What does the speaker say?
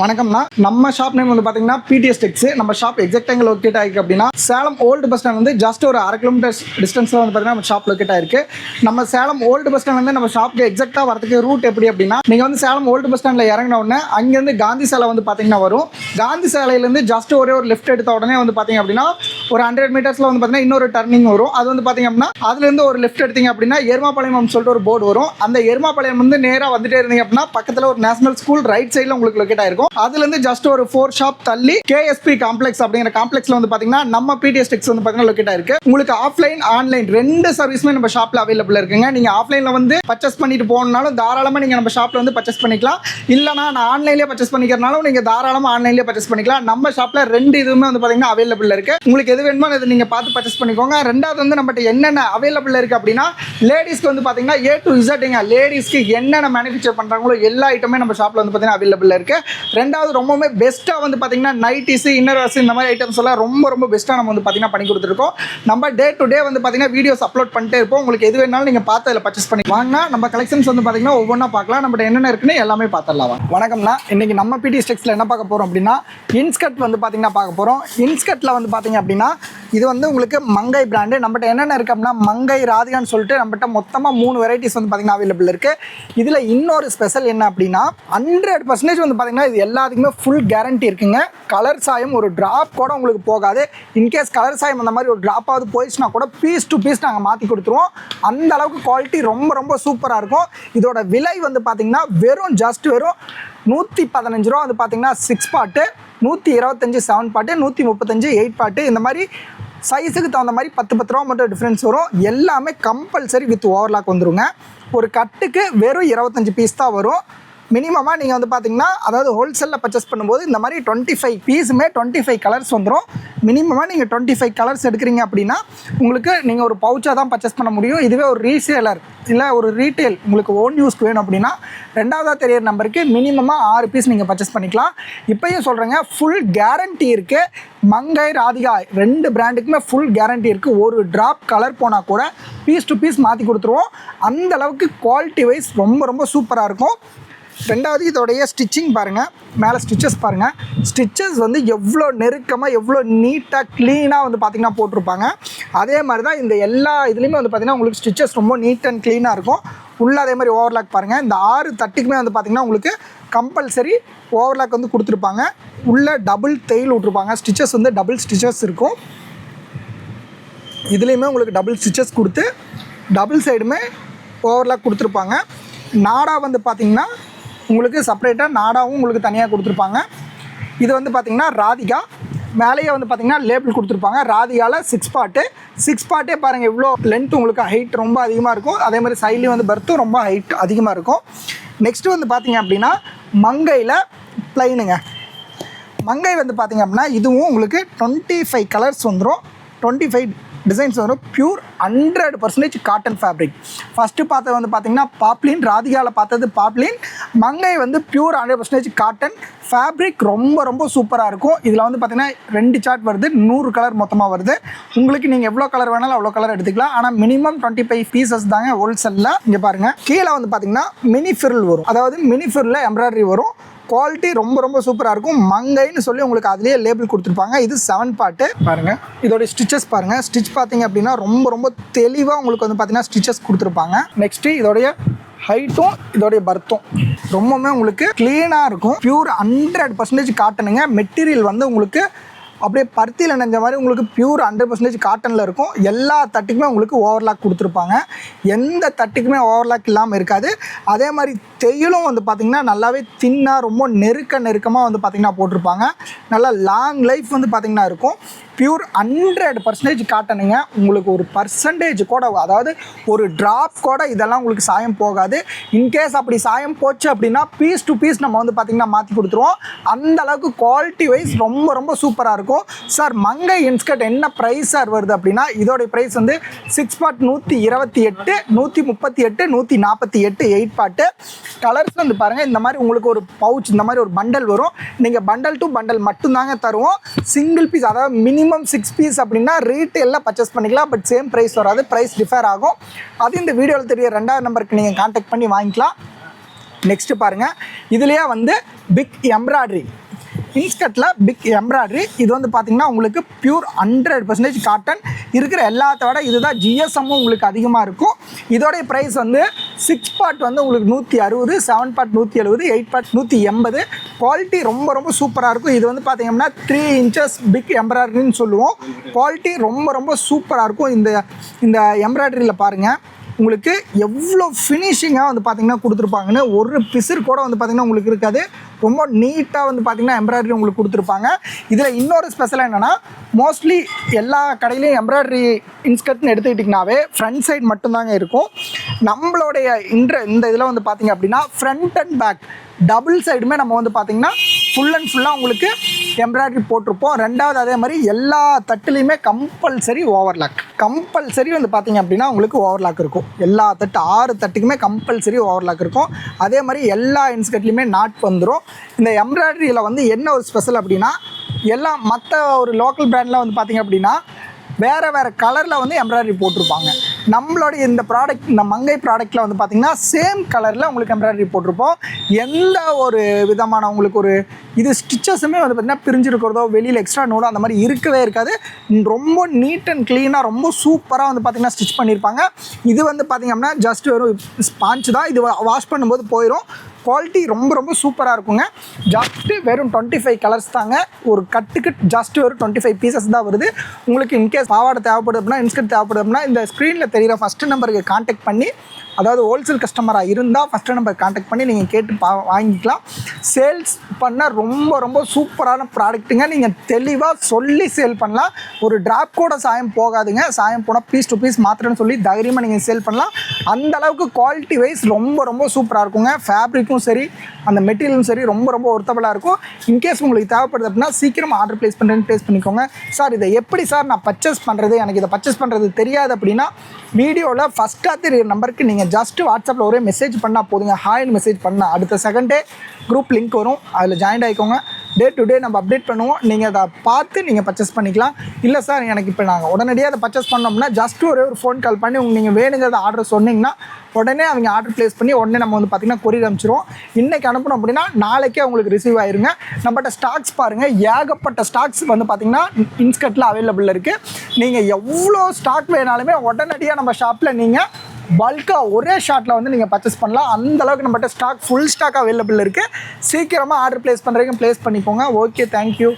வணக்கம்னா நம்ம shop name வந்து பார்த்தீங்கன்னா பிடிஎஸ் டெக்ஸ் நம்ம ஷாப் எக்ஸாக்ட் எங்கே லொக்கேட் ஆயிருக்கு அப்படின்னா சேலம் ஓல்டு பஸ் ஸ்டாண்ட் வந்து ஜஸ்ட் ஒரு அரை கிலோமீட்டர் டிஸ்டன்ஸில் வந்து பார்த்தீங்கன்னா நம்ம ஷாப் லொக்கேட் ஆயிருக்கு. நம்ம சேலம் ஓல்டு பஸ் ஸ்டாண்ட் வந்து நம்ம ஷாப்க்கு எக்ஸாக்டாக வரதுக்கு ரூட் எப்படி அப்படின்னா நீங்கள் வந்து சேலம் ஓல்டு பஸ் ஸ்டாண்டில் இறங்கின உடனே அங்கேருந்து காந்தி சாலை வந்து பார்த்தீங்கன்னா வரும். காந்தி சேலையிலேருந்து ஜஸ்ட் ஒரே ஒரு லெஃப்ட் எடுத்த உடனே வந்து பார்த்தீங்க அப்படின்னா ஒரு ஹண்ட்ரட் மீட்டர்ஸில் வந்து பார்த்தீங்கன்னா இன்னொரு டர்னிங் வரும். அது வந்து பாத்தீங்க அப்படின்னா அதுலேருந்து ஒரு லெஃப்ட் எடுத்தீங்க அப்படின்னா எருமாபாளையம் சொல்லிட்டு ஒரு போர்டு வரும். அந்த எருமாபாளையம் வந்து நேராக வந்துட்டே இருந்தீங்க அப்படின்னா பக்கத்தில் ஒரு நேஷனல் ஸ்கூல் ரைட் சைடில் உங்களுக்கு லொக்கேட் ஆயிருக்கும். அதுலேருந்து ஜஸ்ட் ஒரு ஃபோர் ஷாப் தள்ளி கேஎஸ்பி காம்ப்ளெக்ஸ் அப்படிங்கிற காம்ப்ளெக்ஸ்ல வந்து பார்த்தீங்கன்னா நம்ம பிடிஎஸ் டெக்ஸ் வந்து பார்த்தீங்கன்னா லொக்கேட் ஆயிருக்கு. உங்களுக்கு ஆஃப்லைன் ஆன்லைன் ரெண்டு சர்வீஸுமே நம்ம ஷாப்பில் அவைலபிள் இருக்குங்க. நீங்கள் ஆஃப்லைனில் வந்து பர்ச்சேஸ் பண்ணிட்டு போனாலும் தாராளமாக நீங்கள் நம்ம ஷாப்பில் வந்து பர்ச்சேஸ் பண்ணிக்கலாம். இல்லைனா நான் ஆன்லைன்லேயே பர்ச்சேஸ் பண்ணிக்கிறனாலும் நீங்கள் தாராளமாக ஆன்லைன்லேயே பர்ச்சேஸ் பண்ணிக்கலாம். நம்ம ஷாப்பில் ரெண்டு இதுவுமே வந்து பார்த்தீங்கன்னா அவைலபிள் இருக்கு. உங்களுக்கு எது வேணுமோ அதை நீங்கள் பார்த்து பர்ச்சேஸ் பண்ணிக்கோங்க. ரெண்டாவது வந்து நம்மகிட்ட என்னென்ன அவைலபிள் இருக்குது அப்படின்னா லேடிஸ்க்கு வந்து பார்த்தீங்கன்னா ஏ டு இசட்டுங்க லேடிஸ்க்கு என்னென்ன மேனுஃபேக்சர் பண்ணுறாங்களோ எல்லா ஐட்டமே நம்ம ஷாப்பில் வந்து பார்த்தீங்கன்னா அவைலபிள் இருக்குது ரெண்டாவது ரொம்பவுமே பெஸ்ட்டாக வந்து பார்த்தீங்கன்னா நைட்டிஸ் இன்னர் இந்த மாதிரி ஐட்டம்ஸ் எல்லாம் ரொம்ப ரொம்ப பெஸ்ட்டாக நம்ம வந்து பார்த்தீங்கன்னா பண்ணி கொடுத்துருக்கோம். நம்ம டே டு டே வந்து பார்த்தீங்கன்னா வீடியோஸ் அப்லோட் பண்ணிட்டே இருப்போம். உங்களுக்கு எது வேணாலும் நீங்கள் பார்த்து அதில் பர்ச்சேஸ் பண்ணி வாங்கினா நம்ம கலெக்ஷன்ஸ் வந்து பார்த்தீங்கன்னா ஒவ்வொன்றா பார்க்கலாம். நம்மகிட்ட என்னென்ன இருக்குன்னு எல்லாமே பார்த்துடலாம். வணக்கம்னா வணக்கம்ண்ணா. நம்ம பிடி ஸ்டெக்ஸில் என்ன பார்க்க போகிறோம் அப்படின்னா இன்ஸ்கட் வந்து பார்த்தீங்கன்னா பார்க்க போகிறோம் இன்ஸ்கட்டில் வந்து பார்த்தீங்க அப்படின்னா இது வந்து உங்களுக்கு மங்கை பிராண்டு நம்மகிட்ட என்னென்ன இருக்குது அப்படின்னா மங்கை ராதிகான்னு சொல்லிட்டு நம்மகிட்ட மொத்தமாக மூணு வெரைட்டிஸ் வந்து பார்த்தீங்கன்னா அவைலபிள் இருக்குது இதில் இன்னொரு ஸ்பெஷல் என்ன அப்படின்னா ஹண்ட்ரட் பர்சன்டேஜ் வந்து பார்த்தீங்கன்னா இது எல்லாத்துக்குமே ஃபுல் கேரண்டி இருக்குங்க. கலர் சாயம் ஒரு ட்ராப் கூட உங்களுக்கு போகாது. இன்கேஸ் கலர் சாயம் அந்த மாதிரி ஒரு ட்ராப்பாவது போயிடுச்சுன்னா கூட பீஸ் டு பீஸ் நாங்கள் மாற்றி கொடுத்துருவோம். அந்த அளவுக்கு குவாலிட்டி ரொம்ப ரொம்ப சூப்பராக இருக்கும். இதோட விலை வந்து பார்த்திங்கன்னா வெறும் ஜஸ்ட் வெறும் நூற்றி பதினஞ்சு ரூபா வந்து பார்த்தீங்கன்னா சிக்ஸ் பாட்டு நூற்றி இருபத்தஞ்சி செவன் பாட்டு நூற்றி முப்பத்தஞ்சு எயிட் பாட்டு இந்த மாதிரி சைஸுக்கு தகுந்த மாதிரி பத்து பத்து ரூபா மட்டும் டிஃப்ரென்ஸ் வரும். எல்லாமே கம்பல்சரி வித் ஓவர்லாக் வந்துருங்க. ஒரு கட்டுக்கு வெறும் இருபத்தஞ்சி பீஸ் தான் வரும். மினிமமாக நீங்கள் வந்து பார்த்தீங்கன்னா அதாவது ஹோல்சேலில் பர்ச்சேஸ் பண்ணும்போது இந்த மாதிரி டுவெண்ட்டி ஃபைவ் பீஸுமே டுவெண்ட்டி ஃபைவ் கலர்ஸ் வந்துடும் மினிமமாக நீங்கள் டுவெண்ட்டி ஃபைவ் கலர்ஸ் எடுக்கிறீங்க அப்படின்னா உங்களுக்கு நீங்கள் ஒரு பவுச்சாக தான் பர்ச்சேஸ் பண்ண முடியும். இதுவே ஒரு ரீசேலர் இல்லை ஒரு ரீட்டைல் உங்களுக்கு ஓன் யூஸ்க்கு வேணும் அப்படின்னா ரெண்டாவதாக தெரியற நம்பருக்கு மினிமமாக ஆறு பீஸ் நீங்கள் பர்ச்சேஸ் பண்ணிக்கலாம். இப்போயும் சொல்கிறேங்க ஃபுல் கேரண்டி இருக்குது மங்கை ராதிகா ரெண்டு பிராண்டுக்குமே ஃபுல் கேரண்டி இருக்குது ஒரு ட்ராப் கலர் போனால் கூட பீஸ் டு பீஸ் மாற்றி கொடுத்துருவோம். அந்த அளவுக்கு குவாலிட்டி வைஸ் ரொம்ப ரொம்ப சூப்பராக இருக்கும். ரெண்டாவது இதோடைய ஸ்டிச்சிங் பாருங்கள் மேலே ஸ்டிச்சஸ் பாருங்கள் ஸ்டிச்சஸ் வந்து எவ்வளோ நெருக்கமாக எவ்வளோ நீட்டாக க்ளீனாக வந்து பார்த்திங்கன்னா போட்டிருப்பாங்க. அதே மாதிரி தான் இந்த எல்லா இதுலேயுமே வந்து பார்த்திங்கன்னா உங்களுக்கு ஸ்டிச்சஸ் ரொம்ப நீட் அண்ட் க்ளீனாக இருக்கும். உள்ளே அதே மாதிரி ஓவர்லாக் பாருங்கள் இந்த ஆறு தட்டுக்குமே வந்து பார்த்திங்கன்னா உங்களுக்கு கம்பல்சரி ஓவர்லாக் வந்து கொடுத்துருப்பாங்க. உள்ளே டபுள் தையல் விட்ருப்பாங்க ஸ்டிச்சஸ் வந்து டபுள் ஸ்டிச்சஸ் இருக்கும். இதுலேயுமே உங்களுக்கு டபுள் ஸ்டிச்சஸ் கொடுத்து டபுள் சைடுமே ஓவர்லாக் கொடுத்துருப்பாங்க. நாடா வந்து பார்த்திங்கன்னா உங்களுக்கு செப்பரேட்டாக நாடாவும் உங்களுக்கு தனியாக கொடுத்துருப்பாங்க. இது வந்து பார்த்திங்கன்னா ராதிகா. மேலேயே வந்து பார்த்திங்கன்னா லேபிள் கொடுத்துருப்பாங்க. ராதிகாவில் சிக்ஸ் பாட்டு சிக்ஸ் பாட்டே பாருங்கள் இவ்வளோ லென்த் உங்களுக்கு ஹைட் ரொம்ப அதிகமாக இருக்கும். அதே மாதிரி சைட்லேயும் வந்து பர்த்தும் ரொம்ப ஹைட் அதிகமாக இருக்கும். நெக்ஸ்ட்டு வந்து பார்த்திங்க அப்படின்னா மங்கையில் ப்ளைனுங்க மங்கை வந்து பார்த்திங்க அப்படின்னா இதுவும் உங்களுக்கு டுவெண்ட்டி ஃபைவ் கலர்ஸ் வந்துடும் டுவெண்ட்டி ஃபைவ் டிசைன்ஸ் வரும். Pure hundred percentage cotton fabric first பார்த்தது வந்து பார்த்திங்கன்னா பாப்லின் ராதிகாவில் பார்த்தது பாப்லின் மங்கை வந்து pure hundred percentage cotton fabric ரொம்ப ரொம்ப சூப்பராக இருக்கும். இதில் வந்து பார்த்திங்கன்னா ரெண்டு சார்ட் வருது. நூறு கலர் மொத்தமாக வருது. உங்களுக்கு நீங்கள் எவ்வளோ கலர் வேணாலும் அவ்வளோ கலர் எடுத்துக்கலாம். ஆனால் மினிமம் டுவெண்ட்டி ஃபைவ் பீசஸ் தாங்க ஹோல்சேலில் இங்கே பாருங்கள் கீழே வந்து பார்த்திங்கன்னா மினி ஃபிரில் வரும். அதாவது மினி ஃபிரில் எம்ப்ராய்டரி வரும். குவாலிட்டி ரொம்ப ரொம்ப சூப்பராக இருக்கும். மங்கைன்னு சொல்லி உங்களுக்கு அதுலேயே லேபிள் கொடுத்துருப்பாங்க. இது செவன் பாட்டு பாருங்கள் இதோட ஸ்டிச்சஸ் பாருங்கள் ஸ்டிச் பார்த்தீங்க அப்படின்னா ரொம்ப ரொம்ப தெளிவாக உங்களுக்கு வந்து பார்த்தீங்கன்னா ஸ்டிச்சஸ் கொடுத்துருப்பாங்க. நெக்ஸ்ட்டு இதோடைய ஹைட்டும் இதோடைய பர்த்தும் ரொம்பவுமே உங்களுக்கு க்ளீனாக இருக்கும். பியூர் ஹண்ட்ரட் பர்சன்டேஜ் காட்டனுங்க மெட்டீரியல் வந்து உங்களுக்கு அப்படியே பருத்தியில் நினைஞ்ச மாதிரி உங்களுக்கு பியூர் ஹண்ட்ரட் பர்சன்டேஜ் காட்டனில் இருக்கும். எல்லா தட்டுக்குமே உங்களுக்கு ஓவர்லாக் கொடுத்துருப்பாங்க. எந்த தட்டுக்குமே ஓவர்லாக் இல்லாமல் இருக்காது. அதே மாதிரி தையலும் வந்து பார்த்திங்கன்னா நல்லாவே தின்னாக ரொம்ப நெருக்க நெருக்கமாக வந்து பார்த்திங்கன்னா போட்டிருப்பாங்க. நல்லா லாங் லைஃப் வந்து பார்த்திங்கன்னா இருக்கும். பியூர் ஹண்ட்ரட் பர்சன்டேஜ் காட்டனுங்க உங்களுக்கு ஒரு பர்சன்டேஜ் கூட அதாவது ஒரு ட்ராப் கூட இதெல்லாம் உங்களுக்கு சாயம் போகாது. இன்கேஸ் அப்படி சாயம் போச்சு அப்படின்னா பீஸ் டு பீஸ் நம்ம வந்து பார்த்திங்கன்னா மாற்றி கொடுத்துருவோம். அந்த அளவுக்கு குவாலிட்டி வைஸ் ரொம்ப ரொம்ப சூப்பராக இருக்கும். சார் மங்கை இன்ஸ்கர்ட் என்ன ப்ரைஸ் சார் வருது அப்படின்னா இதோடைய ப்ரைஸ் வந்து சிக்ஸ் பாட் நூற்றி இருபத்தி எட்டு நூற்றி முப்பத்தி எட்டு நூற்றி நாற்பத்தி எட்டு எயிட் பாட்டு கலர்ஸ் வந்து பாருங்கள் இந்த மாதிரி உங்களுக்கு ஒரு பவுச் இந்த மாதிரி ஒரு பண்டல் வரும். நீங்கள் பண்டல் டு பண்டல் மட்டும்தாங்க தருவோம். சிங்கிள் பீஸ் அதாவது மினிமம் சிக்ஸ் பீஸ் அப்படின்னா ரீட்டெயிலில் பர்ச்சேஸ் பண்ணிக்கலாம் பட் சேம் ப்ரைஸ் வராது. ப்ரைஸ் டிஃபர் ஆகும். அது இந்த வீடியோவில் தெரிய ரெண்டாவது நம்பருக்கு நீங்கள் காண்டாக்ட் பண்ணி வாங்கிக்கலாம். நெக்ஸ்ட்டு பாருங்கள் இதுலேயே வந்து பிக் எம்ப்ராய்டரி இன்ஸ்கட்டில் பிக் எம்ப்ராய்டரி இது வந்து பார்த்தீங்கன்னா உங்களுக்கு பியூர் ஹண்ட்ரட் பர்சன்டேஜ் காட்டன் இருக்கிற எல்லாத்த விட இதுதான் ஜிஎஸ்எம்மும் உங்களுக்கு அதிகமாக இருக்கும். இதோடைய ப்ரைஸ் வந்து சிக்ஸ் பார்ட் வந்து உங்களுக்கு நூற்றி அறுபது செவன் பார்ட் நூற்றி எழுபது எயிட் பார்ட் நூற்றி எண்பது. குவாலிட்டி ரொம்ப ரொம்ப சூப்பராக இருக்கும். இது வந்து பார்த்தீங்கன்னா த்ரீ இன்ச்சஸ் பிக் எம்ப்ராய்டரின்னு சொல்லுவோம். குவாலிட்டி ரொம்ப ரொம்ப சூப்பராக இருக்கும். இந்த இந்த எம்ப்ராய்டரியில் பாருங்கள் உங்களுக்கு எவ்வளோ ஃபினிஷிங்காக வந்து பார்த்தீங்கன்னா கொடுத்துருப்பாங்கன்னு ஒரு பிசிறு கூட வந்து பார்த்தீங்கன்னா உங்களுக்கு இருக்காது. ரொம்ப நீட்டாக வந்து பார்த்தீங்கன்னா எம்ப்ராய்டரி உங்களுக்கு கொடுத்துருப்பாங்க. இதில் இன்னொரு ஸ்பெஷல் என்னென்னா மோஸ்ட்லி எல்லா கடையிலையும் எம்ப்ராய்டரி இன்ஸ்கர்ட்னு எடுத்துக்கிட்டிங்கனாவே ஃப்ரண்ட் சைடு மட்டும்தாங்க இருக்கும். நம்மளுடைய இன்ற இந்த இதில் வந்து பார்த்தீங்க அப்படின்னா ஃப்ரண்ட் அண்ட் பேக் டபுள் சைடுமே நம்ம வந்து பார்த்திங்கன்னா ஃபுல் அண்ட் ஃபுல்லாக உங்களுக்கு எம்ப்ராய்டரி போட்டிருப்போம். ரெண்டாவது அதே மாதிரி எல்லா தட்டுலேயுமே கம்பல்சரி ஓவர்லாக் கம்பல்சரி வந்து பார்த்தீங்க அப்படின்னா உங்களுக்கு ஓவர்லாக் இருக்கும். எல்லா தட்டு ஆறு தட்டுக்குமே கம்பல்சரி ஓவர்லாக் இருக்கும். அதே மாதிரி எல்லா இன்ஸ்கட்லேயுமே நாட் வந்துடும் இந்த எம்ப்ராய்டரியில் வந்து என்ன ஒரு ஸ்பெஷல் அப்படின்னா எல்லாம் மற்ற ஒரு லோக்கல் பிராண்டில் வந்து பார்த்தீங்க அப்படின்னா வேறு வேறு கலரில் வந்து எம்ப்ராய்டரி போட்டிருப்பாங்க. நம்மளுடைய இந்த ப்ராடக்ட் இந்த மங்கை ப்ராடக்ட்டில் வந்து பார்த்திங்கன்னா சேம் கலரில் உங்களுக்கு எம்ப்ராய்டரி போட்டிருப்போம். எந்த ஒரு விதமான உங்களுக்கு ஒரு இது ஸ்டிச்சஸுமே வந்து பார்த்திங்கன்னா பிரிஞ்சிருக்கிறதோ வெளியில் எக்ஸ்ட்ரா நூலோ அந்த மாதிரி இருக்கவே இருக்காது. ரொம்ப நீட் அண்ட் க்ளீனாக ரொம்ப சூப்பராக வந்து பார்த்திங்கன்னா ஸ்டிச் பண்ணியிருப்பாங்க இது வந்து பார்த்திங்க அப்படின்னா ஜஸ்ட் வெறும் ஸ்பாஞ்சு தான். இது வாஷ் பண்ணும்போது போயிடும் குவாலிட்டி ரொம்ப ரொம்ப சூப்பராக இருக்குங்க. ஜஸ்ட்டு வெறும் டுவெண்ட்டி ஃபைவ் கலர்ஸ் தாங்க. ஒரு கட்டுக்கு ஜஸ்ட் வெறும் டுவெண்ட்டி ஃபைவ் பீசஸ் தான் வருது. உங்களுக்கு இன்கேஸ் பாவாடை தேவைப்படுது அப்படின்னா இன்ஸ்கர்ட் தேவைப்படுது அப்படின்னா இந்த ஸ்க்ரீனில் தெரிகிற ஃபஸ்ட்டு நம்பருக்கு காண்டாக்ட் பண்ணி அதாவது ஹோல்சேல் கஸ்டமராக இருந்தால் ஃபஸ்ட்டு நம்பர் காண்டாக்ட் பண்ணி நீங்கள் கேட்டு பா வாங்கிக்கலாம். சேல்ஸ் பண்ண ரொம்ப ரொம்ப சூப்பரான ப்ராடக்ட்டுங்க நீங்கள் தெளிவாக சொல்லி சேல் பண்ணலாம். ஒரு ட்ராப் கூட சாயம் போகாதுங்க. சாயம் போனால் பீஸ் டு பீஸ் மாத்திரன்னு சொல்லி தைரியமாக நீங்கள் சேல் பண்ணலாம். அந்த அளவுக்கு குவாலிட்டி வைஸ் ரொம்ப ரொம்ப சூப்பராக இருக்குங்க. ஃபேப்ரிக்கும் சரி அந்த மெட்டீரியலும் சரி ரொம்ப ரொம்ப ஒர்த்தபுளாக இருக்கும். இன்கேஸ் உங்களுக்கு தேவைப்படுது அப்படின்னா சீக்கிரம் ஆர்டர் ப்ளேஸ் பண்ணுறேன்னு ப்ளேஸ் பண்ணிக்கோங்க. சார் இதை எப்படி சார் நான் பர்ச்சேஸ் பண்ணுறது எனக்கு இதை பர்ச்சேஸ் பண்ணுறது தெரியாது அப்படின்னா வீடியோவில் ஃபஸ்ட்டாக தெரியுற நம்பருக்கு நீங்கள் ஜஸ்ட் வாட்ஸ்அப்பில் ஒரே மெசேஜ் பண்ணால் போதுங்க. ஹாய்னு மெசேஜ் பண்ணால் அடுத்த செகண்டே குரூப் லிங்க் வரும். அதில் ஜாயின் ஆகிக்கோங்க டே டு டே நம்ம அப்டேட் பண்ணுவோம். நீங்கள் அதை பார்த்து நீங்கள் பர்ச்சேஸ் பண்ணிக்கலாம். இல்லை சார் எனக்கு இப்போ நாங்கள் உடனடியாக அதை பர்ச்சேஸ் பண்ணோம்னா ஜஸ்ட் ஒரே ஒரு ஃபோன் கால் பண்ணி உங்களுக்கு நீங்கள் வேணுங்கிறத ஆர்டர் சொன்னீங்கன்னா உடனே அவங்க ஆர்டர் ப்ளேஸ் பண்ணி உடனே நம்ம வந்து பார்த்திங்கன்னா கொரியர் அனுப்பிச்சிருவோம். இன்றைக்கி அனுப்பணும் அப்படின்னா நாளைக்கே உங்களுக்கு ரிசீவ் ஆயிருங்க. நம்மகிட்ட ஸ்டாக்ஸ் பாருங்கள் ஏகப்பட்ட ஸ்டாக்ஸ் வந்து பார்த்திங்கன்னா இன்ஸ்கட்டில் அவைலபிள் இருக்குது நீங்கள் எவ்வளோ ஸ்டாக் வேணாலுமே உடனடியாக நம்ம ஷாப்பில் நீங்கள் பல்காக ஒரே ஷாட்டில் வந்து நீங்கள் பர்ச்சேஸ் பண்ணலாம். அந்த அளவுக்கு நம்மகிட்ட ஸ்டாக் ஃபுல் ஸ்டாக் அவைலபிள் இருக்குது சீக்கிரமாக ஆர்டர் ப்ளேஸ் பண்ணுறீங்க ப்ளேஸ் பண்ணிக்கோங்க. Okay thank you